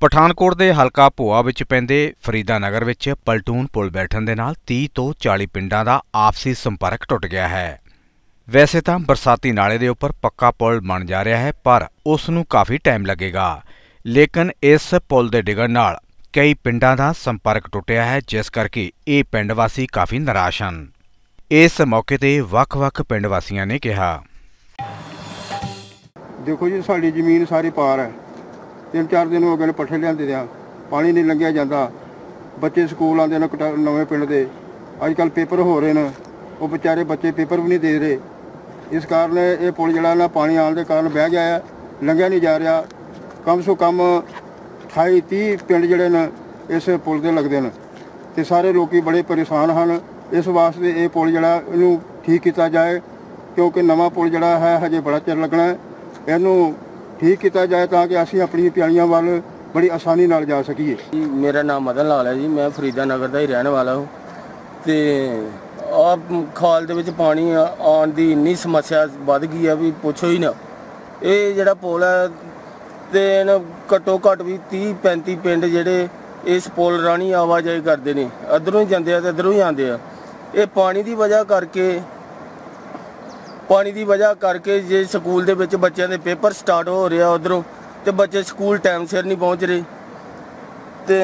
ਪਠਾਨਕੋਟ ਦੇ ਹਲਕਾ ਭੋਆ ਵਿੱਚ ਪੈਂਦੇ ਫਰੀਦਾ ਨਗਰ ਵਿੱਚ ਪਲਟੂਨ ਪੁਲ ਬੈਠਣ ਦੇ ਨਾਲ 30 ਤੋਂ 40 ਪਿੰਡਾਂ ਦਾ ਆਪਸੀ ਸੰਪਰਕ ਟੁੱਟ ਗਿਆ ਹੈ। ਵੈਸੇ ਤਾਂ ਬਰਸਾਤੀ ਨਾਲੇ ਦੇ ਉੱਪਰ ਪੱਕਾ ਪੁਲ ਬਣ ਜਾ ਰਿਹਾ ਹੈ, ਪਰ ਉਸ ਨੂੰ ਕਾਫੀ ਟਾਈਮ ਲੱਗੇਗਾ। ਲੇਕਿਨ ਇਸ ਪੁਲ ਦੇ ਡਿੱਗਣ ਨਾਲ ਕਈ ਪਿੰਡਾਂ ਦਾ ਸੰਪਰਕ ਟੁੱਟਿਆ ਹੈ, ਜਿਸ ਕਰਕੇ ਇਹ ਪਿੰਡ ਵਾਸੀ ਕਾਫੀ ਨਿਰਾਸ਼ ਹਨ। ਇਸ ਮੌਕੇ ਤੇ ਵੱਖ-ਵੱਖ ਪਿੰਡ ਵਾਸੀਆਂ ਨੇ ਕਿਹਾ। ਦੇਖੋ ਜੀ, ਸਾਡੀ ਜ਼ਮੀਨ ਸਾਰੀ ਪਾਰ ਹੈ। ਤਿੰਨ ਚਾਰ ਦਿਨ ਹੋ ਗਏ ਨੇ ਪੱਠੇ ਲਿਆਂਦੇ ਦਿਆਂ ਪਾਣੀ ਨਹੀਂ ਲੰਘਿਆ ਜਾਂਦਾ। ਬੱਚੇ ਸਕੂਲ ਆਉਂਦੇ ਨੇ ਕਟਾ- ਨਵੇਂ ਪਿੰਡ ਦੇ। ਅੱਜ ਕੱਲ ਪੇਪਰ ਹੋ ਰਹੇ ਨੇ, ਉਹ ਵਿਚਾਰੇ ਬੱਚੇ ਪੇਪਰ ਵੀ ਨਹੀਂ ਦੇ ਰਹੇ। ਇਸ ਕਾਰਨ ਇਹ ਪੁਲ ਜਿਹੜਾ ਨਾ ਪਾਣੀ ਆਉਣ ਦੇ ਕਾਰਨ ਬਹਿ ਗਿਆ ਹੈ ਲੰਘਿਆ ਨਹੀਂ ਜਾ ਰਿਹਾ। ਕਮ ਸੋ ਕਮ 28 30 ਪਿੰਡ ਜਿਹੜੇ ਨੇ ਇਸ ਪੁਲ ਦੇ ਲੱਗਦੇ ਨੇ। ਤੇ ਸਾਰੇ ਲੋਕੀ ਬੜੇ ਪਰੇਸ਼ਾਨ ਹਨ। ਇਸ ਵਾਸਤੇ ਇਹ ਪੁਲ ਜਿਹੜਾ ਇਹਨੂੰ ਠੀਕ ਕੀਤਾ ਜਾਏ, ਕਿਉਂਕਿ ਨਵਾਂ ਪੁਲ ਜਿਹੜਾ ਹੈ, ਹਜੇ ਬੜਾ ਚਿਰ ਲੱਗਣਾ। ਹੈ ਇਹਨੂੰ ਠੀਕ ਕੀਤਾ ਜਾਏ ਤਾਂ ਕਿ ਅਸੀਂ ਆਪਣੀ ਪਿਆਲੀਆਂ ਵੱਲ ਬੜੀ ਆਸਾਨੀ ਨਾਲ ਜਾ ਸਕੀਏ। ਜੀ, ਮੇਰਾ ਨਾਮ ਮਦਨ ਲਾਲ ਹੈ ਜੀ, ਮੈਂ ਫਰੀਦਾ ਨਗਰ ਦਾ ਹੀ ਰਹਿਣ ਵਾਲਾ ਹਾਂ। ਤੇ ਆ ਖਾਲ ਦੇ ਵਿੱਚ ਪਾਣੀ ਆਉਣ ਦੀ ਇੰਨੀ ਸਮੱਸਿਆ ਵੱਧ ਗਈ ਆ ਵੀ ਪੁੱਛੋ ਹੀ ਨਾ। ਇਹ ਜਿਹੜਾ ਪੁਲ ਹੈ ਤੇ ਨਾ ਘੱਟੋ ਘੱਟ ਵੀ 30 35 ਪਿੰਡ ਜਿਹੜੇ ਇਸ ਪੁਲ ਰਾਣੀ ਆਵਾਜਾਈ ਕਰਦੇ ਨੇ। ਅਧਰੋਂ ਹੀ ਜਾਂਦੇ ਆ ਤੇ ਅਧਰੋਂ ਹੀ ਆਉਂਦੇ ਆ। ਇਹ ਪਾਣੀ ਦੀ ਵਜ੍ਹਾ ਕਰਕੇ ਪਾਣੀ ਦੀ ਵਜ੍ਹਾ ਕਰਕੇ ਜੇ ਸਕੂਲ ਦੇ ਵਿੱਚ ਬੱਚਿਆਂ ਦੇ ਪੇਪਰ ਸਟਾਰਟ ਹੋ ਰਿਹਾ ਉਧਰੋਂ ਤੇ ਬੱਚੇ ਸਕੂਲ ਟਾਈਮ ਸਿਰ ਨਹੀਂ ਪਹੁੰਚ ਰਹੇ। ਤੇ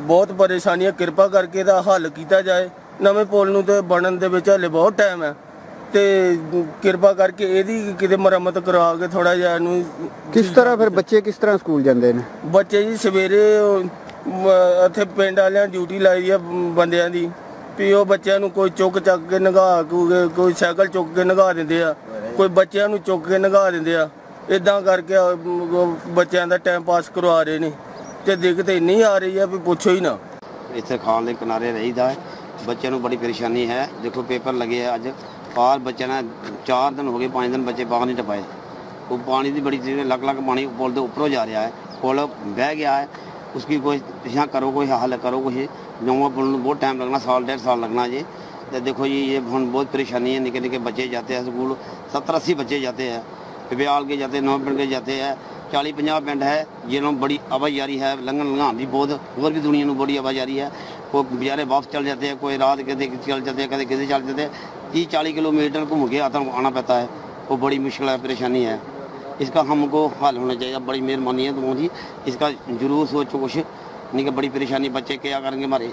ਬਹੁਤ ਪਰੇਸ਼ਾਨੀਆਂ ਕਿਰਪਾ ਕਰਕੇ ਇਹਦਾ ਹੱਲ ਕੀਤਾ ਜਾਏ। ਨਵੇਂ ਪੁਲ ਨੂੰ ਤੇ ਬਣਨ ਦੇ ਵਿੱਚ ਹਲੇ ਬਹੁਤ ਟਾਈਮ ਹੈ ਤੇ ਕਿਰਪਾ ਕਰਕੇ ਇਹਦੀ ਕਿਤੇ ਮੁਰੰਮਤ ਕਰਵਾ ਕੇ ਥੋੜਾ ਜਿਹਾ ਇਹਨੂੰ ਕਿਸ ਤਰ੍ਹਾਂ ਫਿਰ ਬੱਚੇ ਕਿਸ ਤਰ੍ਹਾਂ ਸਕੂਲ ਜਾਂਦੇ ਨੇ? ਬੱਚੇ ਜੀ ਸਵੇਰੇ ਇੱਥੇ ਪਿੰਡ ਵਾਲਿਆਂ ਡਿਊਟੀ ਲਾਈ ਆ ਬੰਦਿਆਂ ਦੀ। ਵੀ ਉਹ ਬੱਚਿਆਂ ਨੂੰ ਕੋਈ ਚੁੱਕ ਚੱਕ ਕੇ ਨਗਾ ਕੋਈ ਸਾਈਕਲ ਚੁੱਕ ਕੇ ਨਗਾ ਦਿੰਦੇ ਆ, ਕੋਈ ਬੱਚਿਆਂ ਨੂੰ ਚੁੱਕ ਕੇ ਨਗਾ ਦਿੰਦੇ ਆ ਇਦਾਂ ਕਰਕੇ ਬੱਚਿਆਂ ਦਾ ਟਾਈਮ ਪਾਸ ਕਰਵਾ ਰਹੇ ਨੇ ਤੇ ਦਿੱਕਤ ਇੰਨੀ ਆ ਰਹੀ ਆ ਵੀ ਪੁੱਛੋ ਹੀ ਨਾ। ਇੱਥੇ ਖਾਣ ਦੇ ਕਿਨਾਰੇ ਰਹੀਦਾ ਹੈ, ਬੱਚਿਆਂ ਨੂੰ ਬੜੀ ਪਰੇਸ਼ਾਨੀ ਹੈ। ਦੇਖੋ ਪੇਪਰ ਲੱਗੇ ਆ ਅੱਜ ਪਾਰ ਬੱਚਿਆਂ ਨੇ ਚਾਰ ਦਿਨ ਹੋ ਗਏ, ਪੰਜ ਦਿਨ ਬੱਚੇ ਬਾਹਰ ਨਹੀਂ ਟਪਾਏ। ਉਹ ਪਾਣੀ ਦੀ ਬੜੀ ਚੀਜ਼ ਲੱਗ ਲੱਗ ਪਾਣੀ ਪੁਲ ਦੇ ਉੱਪਰੋਂ ਜਾ ਰਿਹਾ ਹੈ, ਪੁਲ ਬਹਿ ਗਿਆ ਹੈ ਉਸਕੀ ਕੋਈ ਪਿਛਾ ਕਰੋ, ਕੋਈ ਹੱਲ ਕਰੋ, ਕੋਈ नवा पुल ਨੂੰ बहुत टाइम लगना साल डेढ़ साल लगना जी तो देखो जी ये हम बहुत परेशानी है निके निके बच्चे जाते हैं स्कूल सत्तर अस्सी बच्चे जाते हैं पिपयाल के जाते हैं नौ पिंड के जाते हैं चाली पंजाब पिंड है जिन्हों बड़ी आवाजारी है लंघन लंघान की बहुत और भी दुनिया में बड़ी आवाजारी है कोई बेचारे वापस चल जाते हैं कोई रात कदे चल जाते हैं कदे किसी चल जाते हैं तीस चालीस किलोमीटर घूम के आता आना पड़ता है वो बड़ी मुश्किल है परेशानी है इसका हमको हल होना चाहिए बड़ी मेहरबानी है तुम जी इसका जरूर सोचो कुछ नहीं कि बड़ी परेशानी बच्चे क्या करेंगे हमारे